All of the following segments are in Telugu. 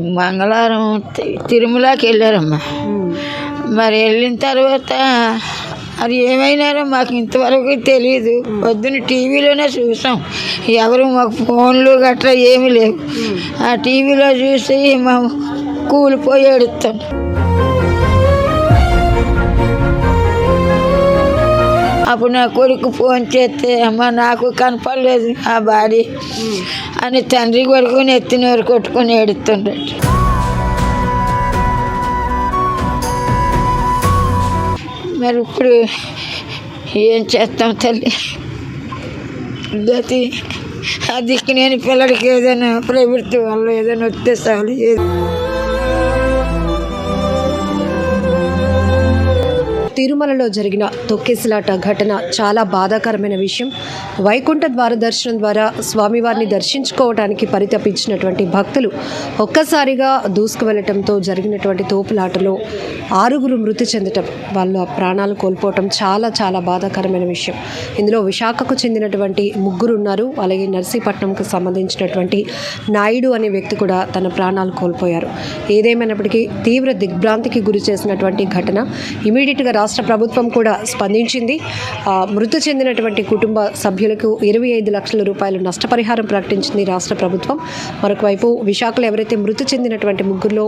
మంగళవారం తిరుమలకి వెళ్ళారమ్మా. మరి వెళ్ళిన తర్వాత అది ఏమైనారో మాకు ఇంతవరకు తెలియదు పొద్దున్న టీవీలోనే చూసాం. ఎవరు మాకు ఫోన్లు గట్రా ఏమీ లేవు. ఆ టీవీలో చూసి మా కూలిపోయి ఎడుతాం అప్పుడు నా కొడుకు ఫోన్ చేస్తే అమ్మ నాకు కనపడలేదు ఆ బాడీ అని తండ్రి కొడుకుని ఎత్తినోరు కొట్టుకొని ఏడుతుండడు మరి ఇప్పుడు ఏం చేస్తాం తల్లి? గతి ఆ దిక్కు నేను పిల్లడికి ఏదైనా ప్రభుత్వం వల్ల ఏదైనా వస్తే చాలు. తిరుమలలో జరిగిన తొక్కిసలాట ఘటన చాలా బాధాకరమైన విషయం. వైకుంఠ ద్వార దర్శనం ద్వారా స్వామివారిని దర్శించుకోవడానికి పరితపించినటువంటి భక్తులు ఒక్కసారిగా దూసుకు వెళ్ళటంతో జరిగినటువంటి తోపులాటలో ఆరుగురు మృతి చెందటం వాళ్ళు ఆ ప్రాణాలు కోల్పోవటం చాలా చాలా బాధాకరమైన విషయం. ఇందులో విశాఖకు చెందినటువంటి ముగ్గురు ఉన్నారు. అలాగే నర్సీపట్నంకు సంబంధించినటువంటి నాయుడు అనే వ్యక్తి కూడా తన ప్రాణాలు కోల్పోయారు. ఏదేమైనప్పటికీ తీవ్ర దిగ్భ్రాంతికి గురి చేసినటువంటి ఘటన. ఇమీడియట్గా రాష్ట్ర ప్రభుత్వం కూడా స్పందించింది. మృతి చెందినటువంటి కుటుంబ సభ్యులకు ఇరవై ఐదు లక్షల రూపాయలు నష్టపరిహారం ప్రకటించింది రాష్ట్ర ప్రభుత్వం. మరొకవైపు విశాఖలో ఎవరైతే మృతి చెందినటువంటి ముగ్గురులో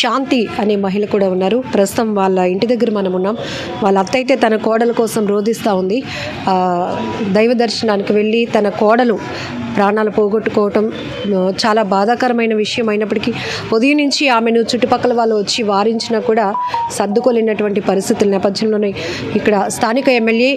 శాంతి అనే మహిళ కూడా ఉన్నారు. ప్రస్తుతం వాళ్ళ ఇంటి దగ్గర మనం ఉన్నాం. వాళ్ళ అత్త అయితే తన కోడల కోసం రోధిస్తూ ఉంది. దైవ దర్శనానికి వెళ్ళి తన కోడలు ప్రాణాలు పోగొట్టుకోవటం చాలా బాధాకరమైన విషయం అయినప్పటికీ ఉదయం నుంచి ఆమెను చుట్టుపక్కల వాళ్ళు వచ్చి వారించినా కూడా సర్దుకోలేనటువంటి పరిస్థితుల నేపథ్యంలోనే ఇక్కడ స్థానిక ఎమ్మెల్యే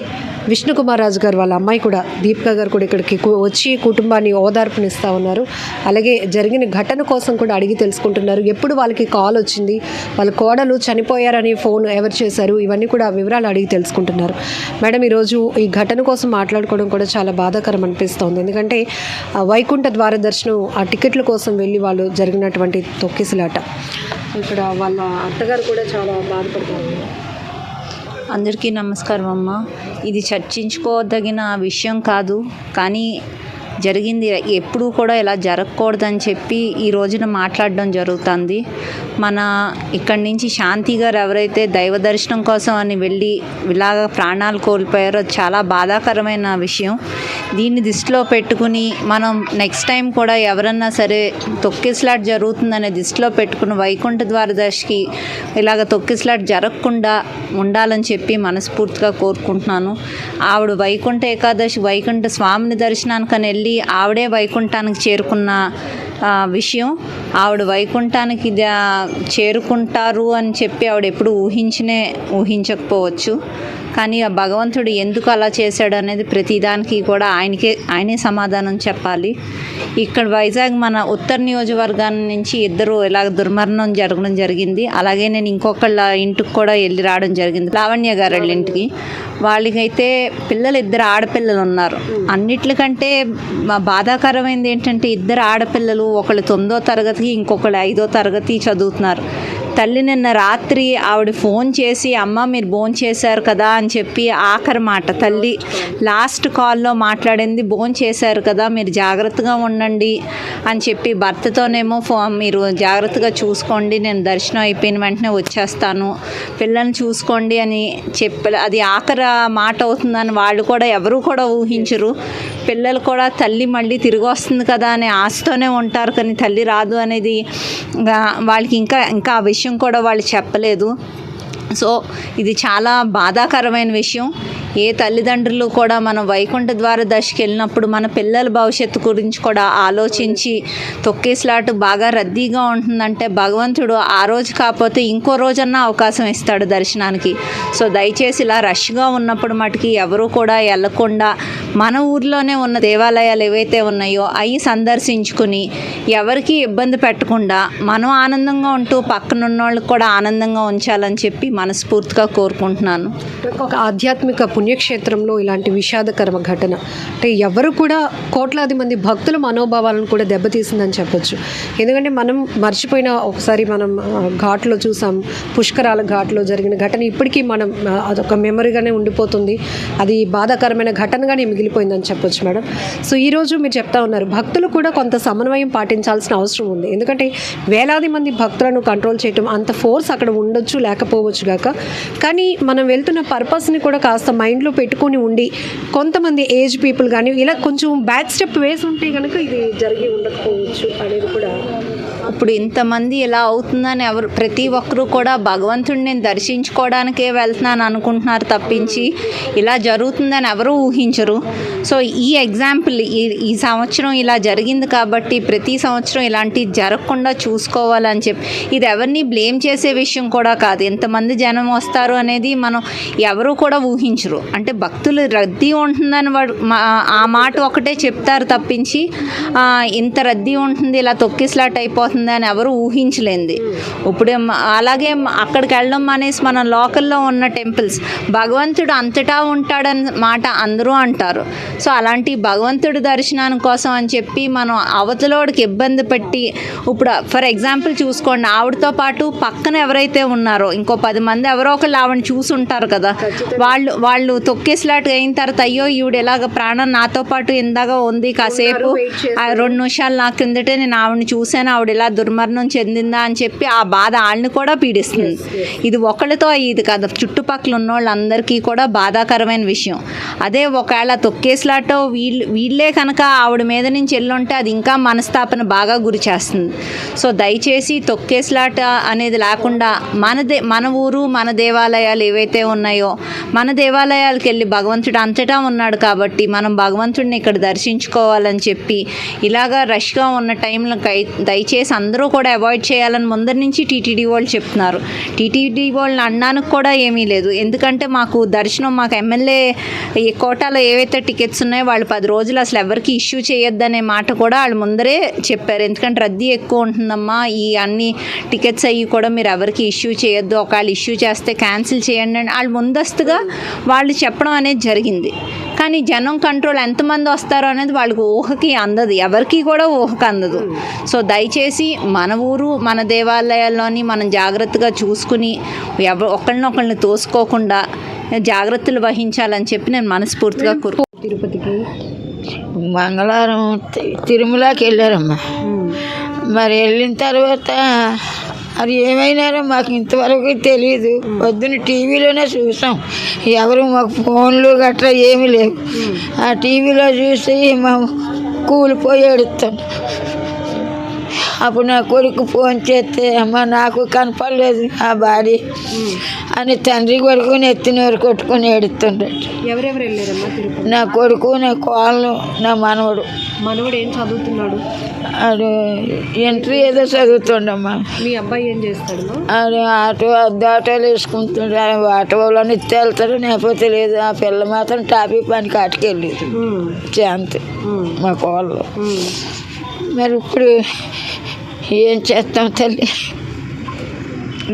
విష్ణుకుమార్ రాజు గారు వాళ్ళ అమ్మాయి కూడా దీపిక గారు కూడా ఇక్కడికి వచ్చి కుటుంబాన్ని ఓదార్పునిస్తూ ఉన్నారు. అలాగే జరిగిన ఘటన కోసం కూడా అడిగి తెలుసుకుంటున్నారు. ఎప్పుడు వాళ్ళకి కాల్ వచ్చింది? వాళ్ళ కోడలు చనిపోయారని ఫోన్ ఎవరు చేశారు? ఇవన్నీ కూడా వివరాలు అడిగి తెలుసుకుంటున్నారు. మేడం ఈరోజు ఈ ఘటన కోసం మాట్లాడుకోవడం కూడా చాలా బాధాకరం అనిపిస్తోంది. ఎందుకంటే వైకుంఠ ద్వార దర్శనం ఆ టికెట్ల కోసం వెళ్ళి వాళ్ళు జరిగినటువంటి తొక్కిసలాట. ఇక్కడ వాళ్ళ అత్తగారు కూడా చాలా బాధపడుతున్నారు. అందరికీ నమస్కారం అమ్మ. ఇది చర్చించుకోదగిన విషయం కాదు కానీ జరిగింది. ఎప్పుడూ కూడా ఇలా జరగకూడదని చెప్పి ఈ రోజున మాట్లాడడం జరుగుతుంది. మన ఇక్కడి నుంచి శాంతి గారు ఎవరైతే దైవ దర్శనం కోసం అని వెళ్ళి ఇలాగ ప్రాణాలు కోల్పోయారో చాలా బాధాకరమైన విషయం. దీన్ని దృష్టిలో పెట్టుకుని మనం నెక్స్ట్ టైం కూడా ఎవరన్నా సరే తొక్కిసలాట్ జరుగుతుందనే దృష్టిలో పెట్టుకుని వైకుంఠ ద్వారదర్శికి ఇలాగ తొక్కిసలాట్ జరగకుండా ఉండాలని చెప్పి మనస్ఫూర్తిగా కోరుకుంటున్నాను. ఆవిడ వైకుంఠ ఏకాదశి వైకుంఠ స్వామిని దర్శనానికని వెళ్ళి ఆవిడే వైకుంఠానికి చేరుకున్న విషయం. ఆవిడ వైకుంఠానికి చేరుకుంటారు అని చెప్పి ఆవిడ ఎప్పుడు ఊహించనే ఊహించకపోవచ్చు. కానీ ఆ భగవంతుడు ఎందుకు అలా చేశాడు అనేది ప్రతిదానికి కూడా ఆయనకే ఆయనే సమాధానం చెప్పాలి. ఇక్కడ వైజాగ్ మన ఉత్తర నియోజకవర్గాన్ని నుంచి ఇద్దరు ఇలా దుర్మరణం జరగడం జరిగింది. అలాగే నేను ఇంకొకళ్ళ ఇంటికి కూడా వెళ్ళి రావడం జరిగింది. లావణ్య గారు వాళ్ళ ఇంటికి. వాళ్ళకైతే పిల్లలు ఇద్దరు ఆడపిల్లలు ఉన్నారు. అన్నిట్లకంటే బాధాకరమైనది ఏంటంటే ఇద్దరు ఆడపిల్లలు ఒకళ్ళు తొమ్మిదో తరగతికి ఇంకొకళ్ళు ఐదో తరగతి చదువుతున్నారు. తల్లి నిన్న రాత్రి ఆవిడ ఫోన్ చేసి అమ్మ మీరు భోన్ చేశారు కదా అని చెప్పి ఆఖరి మాట తల్లి లాస్ట్ కాల్లో మాట్లాడింది భోన్ చేశారు కదా మీరు జాగ్రత్తగా ఉండండి అని చెప్పి భర్తతోనేమో ఫో మీరు జాగ్రత్తగా చూసుకోండి నేను దర్శనం అయిపోయిన వెంటనే వచ్చేస్తాను పిల్లల్ని చూసుకోండి అని చెప్పి అది ఆఖరి మాట అవుతుందని వాళ్ళు కూడా ఎవరు కూడా ఊహించరు. పిల్లలు కూడా తల్లి మళ్ళీ తిరిగి వస్తుంది కదా అనే ఆశతోనే ఉంటారు కానీ తల్లి రాదు అనేది వాళ్ళకి ఇంకా ఇంకా ఆ విషయం విషయం కూడా వాళ్ళు చెప్పలేదు. సో ఇది చాలా బాధాకరమైన విషయం. ఏ తల్లిదండ్రులు కూడా మనం వైకుంఠ ద్వార దశకి వెళ్ళినప్పుడు మన పిల్లల భవిష్యత్తు గురించి కూడా ఆలోచించి తొక్కేసిలాట బాగా రద్దీగా ఉంటుందంటే భగవంతుడు ఆ రోజు కాకపోతే ఇంకో రోజన్నా అవకాశం ఇస్తాడు దర్శనానికి. సో దయచేసి ఇలా రష్గా ఉన్నప్పుడు మటుకి ఎవరు కూడా వెళ్ళకుండా మన ఊర్లోనే ఉన్న దేవాలయాలు ఏవైతే ఉన్నాయో అవి సందర్శించుకుని ఎవరికి ఇబ్బంది పెట్టకుండా మనం ఆనందంగా ఉంటూ పక్కనున్న వాళ్ళకి కూడా ఆనందంగా ఉంచాలని చెప్పి మనస్ఫూర్తిగా కోరుకుంటున్నాను. ఒక ఆధ్యాత్మిక పుణ్యక్షేత్రంలో ఇలాంటి విషాదకరమ ఘటన. అంటే ఎవరు కూడా కోట్లాది మంది భక్తుల మనోభావాలను కూడా దెబ్బతీసిందని చెప్పొచ్చు. ఎందుకంటే మనం మర్చిపోయిన ఒకసారి మనం ఘాట్లో చూసాం పుష్కరాల ఘాట్లో జరిగిన ఘటన. ఇప్పటికీ మనం అదొక మెమరీగానే ఉండిపోతుంది. అది బాధాకరమైన ఘటనగానే మిగిలిపోయిందని చెప్పొచ్చు మేడం. సో ఈరోజు మీరు చెప్తా ఉన్నారు భక్తులు కూడా కొంత సమన్వయం పాటించాల్సిన అవసరం ఉంది. ఎందుకంటే వేలాది మంది భక్తులను కంట్రోల్ చేయటం అంత ఫోర్స్ అక్కడ ఉండొచ్చు లేకపోవచ్చు గాక. కానీ మనం వెళ్తున్న పర్పస్ని కూడా కాస్త మైండ్లో పెట్టుకొని ఉండి కొంతమంది ఏజ్ పీపుల్ కానీ ఇలా కొంచెం బ్యాక్ స్టెప్ వేసి ఉంటే కనుక ఇది జరిగి ఉండకపోవచ్చు అనేది కూడా ఇప్పుడు ఇంతమంది ఇలా అవుతుందని ఎవరు ప్రతి ఒక్కరూ కూడా భగవంతుడిని నేను దర్శించుకోవడానికే వెళ్తున్నాను అనుకుంటున్నారు తప్పించి ఇలా జరుగుతుందని ఎవరు ఊహించరు. సో ఈ ఎగ్జాంపుల్ ఈ ఈ సంవత్సరం ఇలా జరిగింది కాబట్టి ప్రతి సంవత్సరం ఇలాంటివి జరగకుండా చూసుకోవాలని చెప్పి. ఇది ఎవరిని బ్లేమ్ చేసే విషయం కూడా కాదు. ఎంతమంది జనం వస్తారు అనేది మనం ఎవరు కూడా ఊహించరు. అంటే భక్తులు రద్దీ ఉంటుందని వాడు మా- ఆ మాట ఒకటే చెప్తారు తప్పించి ఇంత రద్దీ ఉంటుంది ఇలా తొక్కిస్లాట్ అయిపోతుంది అని ఎవరు ఊహించలేంది. ఇప్పుడు అలాగే అక్కడికి వెళ్ళడం మానేసి మనం లోకల్లో ఉన్న టెంపుల్స్ భగవంతుడు అంతటా ఉంటాడని మాట అందరూ అంటారు. సో అలాంటి భగవంతుడి దర్శనానికి కోసం అని చెప్పి మనం అవతలోడికి ఇబ్బంది పెట్టి ఇప్పుడు ఫర్ ఎగ్జాంపుల్ చూసుకోండి ఆవిడతో పాటు పక్కన ఎవరైతే ఉన్నారో ఇంకో పది మంది ఎవరో ఒకళ్ళు ఆవిడని చూసి ఉంటారు కదా వాళ్ళు వాళ్ళు తొక్కేసిలాట్ అయిన తర్వాత అయ్యో ఈవిడ ఎలాగ ప్రాణం నాతో పాటు ఇందాక ఉంది కాసేపు రెండు నిమిషాలు నా కిందటే నేను ఆవిడని చూశాను ఆవిడ ఇలా దుర్మరణం చెందిందా అని చెప్పి ఆ బాధ వాళ్ళని కూడా పీడిస్తుంది. ఇది ఒకళ్ళతో ఇది కాదు చుట్టుపక్కల ఉన్న వాళ్ళందరికీ కూడా బాధాకరమైన విషయం. అదే ఒకవేళ తొక్కేసిలాటో వీళ్ళు వీళ్ళే కనుక ఆవిడ మీద నుంచి వెళ్ళుంటే అది ఇంకా మనస్తాపన బాగా గురి చేస్తుంది. సో దయచేసి తొక్కేసిలాట అనేది లేకుండా మన దే మన ఊరు మన దేవాలయాలు ఏవైతే ఉన్నాయో మన దేవాలయాలకు వెళ్ళి భగవంతుడు అంతటా ఉన్నాడు కాబట్టి మనం భగవంతుడిని ఇక్కడ దర్శించుకోవాలని చెప్పి ఇలాగా రష్గా ఉన్న టైంలో దయచేసి అందరూ కూడా అవాయిడ్ చేయాలని ముందరి నుంచి టీటీడీ వాళ్ళు చెప్తున్నారు. టీటీడీ వాళ్ళని అన్నానికి కూడా ఏమీ లేదు. ఎందుకంటే మాకు దర్శనం మాకు ఎమ్మెల్యే ఈ కోటాలో ఏవైతే టికెట్స్ ఉన్నాయో వాళ్ళు పది రోజులు అసలు ఎవరికి ఇష్యూ చేయొద్దనే మాట కూడా వాళ్ళు ముందరే చెప్పారు. ఎందుకంటే రద్దీ ఎక్కువ ఉంటుందమ్మా. ఈ అన్ని టికెట్స్ అవి కూడా మీరు ఎవరికి ఇష్యూ చేయొద్దు. ఒకవేళ ఇష్యూ చేస్తే క్యాన్సిల్ చేయండి అని వాళ్ళు ముందస్తుగా వాళ్ళు చెప్పడం అనేది జరిగింది. కానీ జనం కంట్రోల్ ఎంతమంది వస్తారో అనేది వాళ్ళకి ఊహకి అందదు. ఎవరికి కూడా ఊహకు అందదు. సో దయచేసి మన ఊరు మన దేవాలయాల్లోని మనం జాగ్రత్తగా చూసుకుని ఎవ ఒకళ్ళనొకళ్ళని తోసుకోకుండా జాగ్రత్తలు వహించాలని చెప్పి నేను మనస్ఫూర్తిగా కోరు తిరుపతికి మంగళవారం తిరుమలకి వెళ్ళారమ్మా. మరి వెళ్ళిన తర్వాత అది ఏమైనారో మాకు ఇంతవరకు తెలియదు. పొద్దున్న టీవీలోనే చూసాం. ఎవరు మాకు ఫోన్లు గట్రా ఏమీ లేవు. ఆ టీవీలో చూసి మా కూలిపోయి ఎడుతాం అప్పుడు నా కొడుకు ఫోన్ చేస్తే అమ్మ నాకు కనపడలేదు ఆ బాడీ అని తండ్రి కొడుకు నెత్తినోరు కొట్టుకొని ఎడుతుండ్రు ఎవరెవరు వెళ్ళారమ్మా తిరుపతి? నా కొడుకు నా కోళ్ళు నా మనవడు. మనవడు ఏం చదువుతున్నాడు? ఆడు ఎంట్రీ ఏదో చదువుతుండమ్మా. మీ అబ్బాయి ఏం చేస్తాడు ఆడు ఆటో అద్దె ఆటోలు వేసుకుంటుండే. ఆటోలోని ఇస్తే వెళ్తాడు. లేకపోతే లేదు ఆ పిల్ల మాత్రం టాపీ పని కాటికి వెళ్ళేది శాంతి మా కోళ్ళు. మరి ఇప్పుడు ఏం చేస్తాం తల్లి?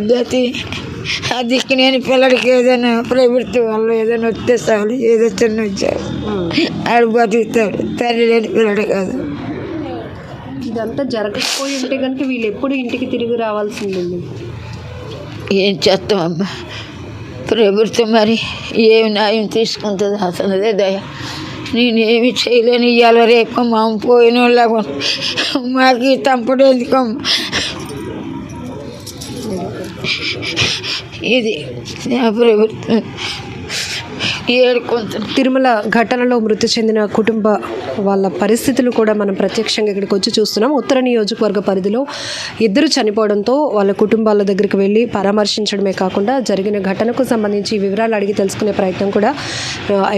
గతి. దిక్కు నేను పిల్లడికి ఏదైనా ప్రభుత్వం వాళ్ళు ఏదైనా వస్తే చాలు ఏదో చిన్న వచ్చారు ఆడు బతుకుతాడు. తల్లి లేని పిల్లడు కాదు. ఇదంతా జరగకపోయి ఉంటే కనుక వీళ్ళు ఎప్పుడు ఇంటికి తిరిగి రావాల్సింది ఏం చేస్తామమ్మా ప్రభుత్వం మరి ఏమి న్యాయం తీసుకుంటుంది అసలు అదే దయ. నేనేమి చేయలేను ఇవ్వాలో రేపు మా పోయిన వాళ్ళగా మాకు ఈ ఎందుకమ్మ ఇది నా ప్రభుత్వం. తిరుమల ఘటనలో మృతి చెందిన కుటుంబ వాళ్ళ పరిస్థితులు కూడా మనం ప్రత్యక్షంగా ఇక్కడికి వచ్చి చూస్తున్నాం. ఉత్తర నియోజకవర్గ పరిధిలో ఇద్దరు చనిపోవడంతో వాళ్ళ కుటుంబాల దగ్గరికి వెళ్ళి పరామర్శించడమే కాకుండా జరిగిన ఘటనకు సంబంధించి వివరాలు అడిగి తెలుసుకునే ప్రయత్నం కూడా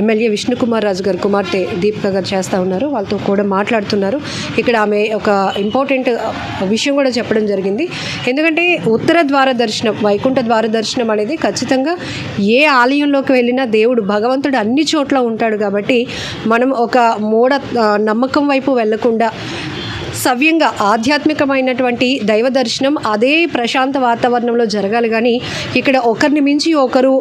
ఎమ్మెల్యే విష్ణుకుమార్ రాజు గారు కుమార్తె దీపిక గారు చేస్తూ ఉన్నారు. వాళ్ళతో కూడా మాట్లాడుతున్నారు. ఇక్కడ ఆమె ఒక ఇంపార్టెంట్ విషయం కూడా చెప్పడం జరిగింది. ఎందుకంటే ఉత్తర ద్వార దర్శనం వైకుంఠ ద్వార దర్శనం అనేది ఖచ్చితంగా ఏ ఆలయంలోకి వెళ్ళినా దేవుడు భగవంతుడు అన్ని చోట్ల ఉంటాడు కాబట్టి మనం ఒక మూఢ నమ్మకం వైపు వెళ్ళకుండా సవ్యంగా ఆధ్యాత్మికమైనటువంటి దైవ దర్శనం అదే ప్రశాంత వాతావరణంలో జరగాలి. కానీ ఇక్కడ ఒకరిని మించి ఒకరు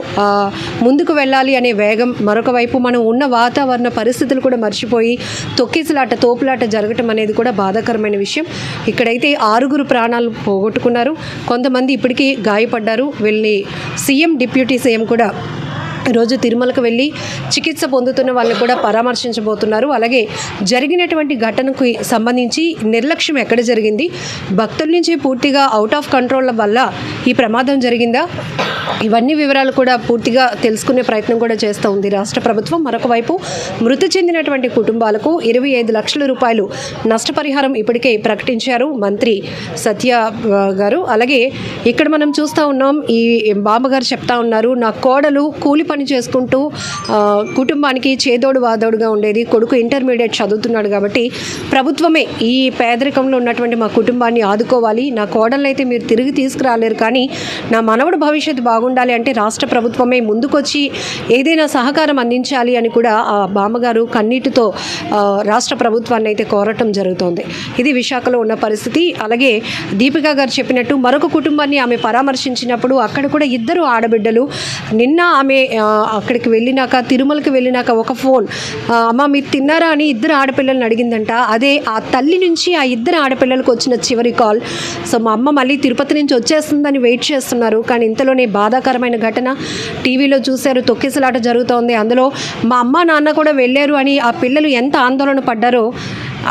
ముందుకు వెళ్ళాలి అనే వేగం మరొక వైపు మనం ఉన్న వాతావరణ పరిస్థితులు కూడా మర్చిపోయి తొక్కిసలాట తోపులాట జరగటం అనేది కూడా బాధాకరమైన విషయం. ఇక్కడైతే ఆరుగురు ప్రాణాలు పోగొట్టుకున్నారు. కొంతమంది ఇప్పటికీ గాయపడ్డారు. వీళ్ళని సీఎం డిప్యూటీ సీఎం కూడా ఈరోజు తిరుమలకు వెళ్ళి చికిత్స పొందుతున్న వాళ్ళని కూడా పరామర్శించబోతున్నారు. అలాగే జరిగినటువంటి ఘటనకు సంబంధించి నిర్లక్ష్యం ఎక్కడ జరిగింది? భక్తుల నుంచి పూర్తిగా అవుట్ ఆఫ్ కంట్రోల్ వల్ల ఈ ప్రమాదం జరిగిందా? ఇవన్నీ వివరాలు కూడా పూర్తిగా తెలుసుకునే ప్రయత్నం కూడా చేస్తూ ఉంది రాష్ట్ర ప్రభుత్వం. మరొక వైపు మృతి చెందినటువంటి కుటుంబాలకు ఇరవై ఐదు లక్షల రూపాయలు నష్టపరిహారం ఇప్పటికే ప్రకటించారు మంత్రి సత్య గారు. అలాగే ఇక్కడ మనం చూస్తూ ఉన్నాం ఈ బామ్మగారు చెప్తా ఉన్నారు నా కోడలు కూలి పని చేసుకుంటూ కుటుంబానికి చేదోడు వాదోడుగా ఉండేది కొడుకు ఇంటర్మీడియట్ చదువుతున్నాడు కాబట్టి ప్రభుత్వమే ఈ పేదరికంలో ఉన్నటువంటి మా కుటుంబాన్ని ఆదుకోవాలి. నా కోడలను అయితే మీరు తిరిగి తీసుకురాలేరు కానీ నా మనవడు భవిష్యత్తు బాగుండాలి అంటే రాష్ట్ర ప్రభుత్వమే ముందుకొచ్చి ఏదైనా సహకారం అందించాలి అని కూడా ఆ బామ్మగారు కన్నీటితో రాష్ట్ర ప్రభుత్వాన్ని అయితే కోరటం జరుగుతోంది. ఇది విశాఖలో ఉన్న పరిస్థితి. అలాగే దీపికా గారు చెప్పినట్టు మరొక కుటుంబాన్ని ఆమె పరామర్శించినప్పుడు అక్కడ కూడా ఇద్దరు ఆడబిడ్డలు నిన్న ఆమె అక్కడికి వెళ్ళినాక తిరుమలకి వెళ్ళినాక ఒక ఫోన్ అమ్మ మీరు తిన్నారా? అని ఇద్దరు ఆడపిల్లల్ని అడిగిందంట. అదే ఆ తల్లి నుంచి ఆ ఇద్దరు ఆడపిల్లలకు వచ్చిన చివరి కాల్. సో మా అమ్మ మళ్ళీ తిరుపతి నుంచి వచ్చేస్తుందని వెయిట్ చేస్తున్నారు. కానీ ఇంతలోనే బాధాకరమైన ఘటన. టీవీలో చూశారు తొక్కిసలాట జరుగుతోంది. అందులో మా అమ్మ నాన్న కూడా వెళ్ళారు అని ఆ పిల్లలు ఎంత ఆందోళన పడ్డారో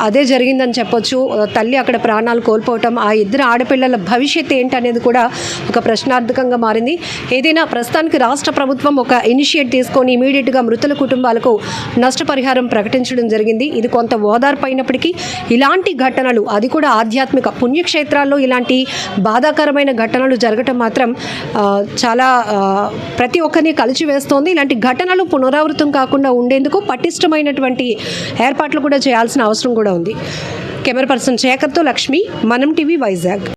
అదే జరిగిందని చెప్పొచ్చు. తల్లి అక్కడ ప్రాణాలు కోల్పోవటం ఆ ఇద్దరు ఆడపిల్లల భవిష్యత్తు ఏంటనేది కూడా ఒక ప్రశ్నార్థకంగా మారింది. ఏదైనా ప్రస్తుతానికి రాష్ట్ర ప్రభుత్వం ఒక ఇనిషియేట్ తీసుకొని ఇమీడియట్గా మృతుల కుటుంబాలకు నష్టపరిహారం ప్రకటించడం జరిగింది. ఇది కొంత ఓదార్పు అయినప్పటికీ ఇలాంటి ఘటనలు అది కూడా ఆధ్యాత్మిక పుణ్యక్షేత్రాల్లో ఇలాంటి బాధాకరమైన ఘటనలు జరగటం మాత్రం చాలా ప్రతి ఒక్కరిని కలిచివేస్తోంది. ఇలాంటి ఘటనలు పునరావృతం కాకుండా ఉండేందుకు పటిష్టమైనటువంటి ఏర్పాట్లు కూడా చేయాల్సిన అవసరం కూడా ఉంది. కెమెరా పర్సన్ శేఖర్తో లక్ష్మి మనం టీవీ వైజాగ్.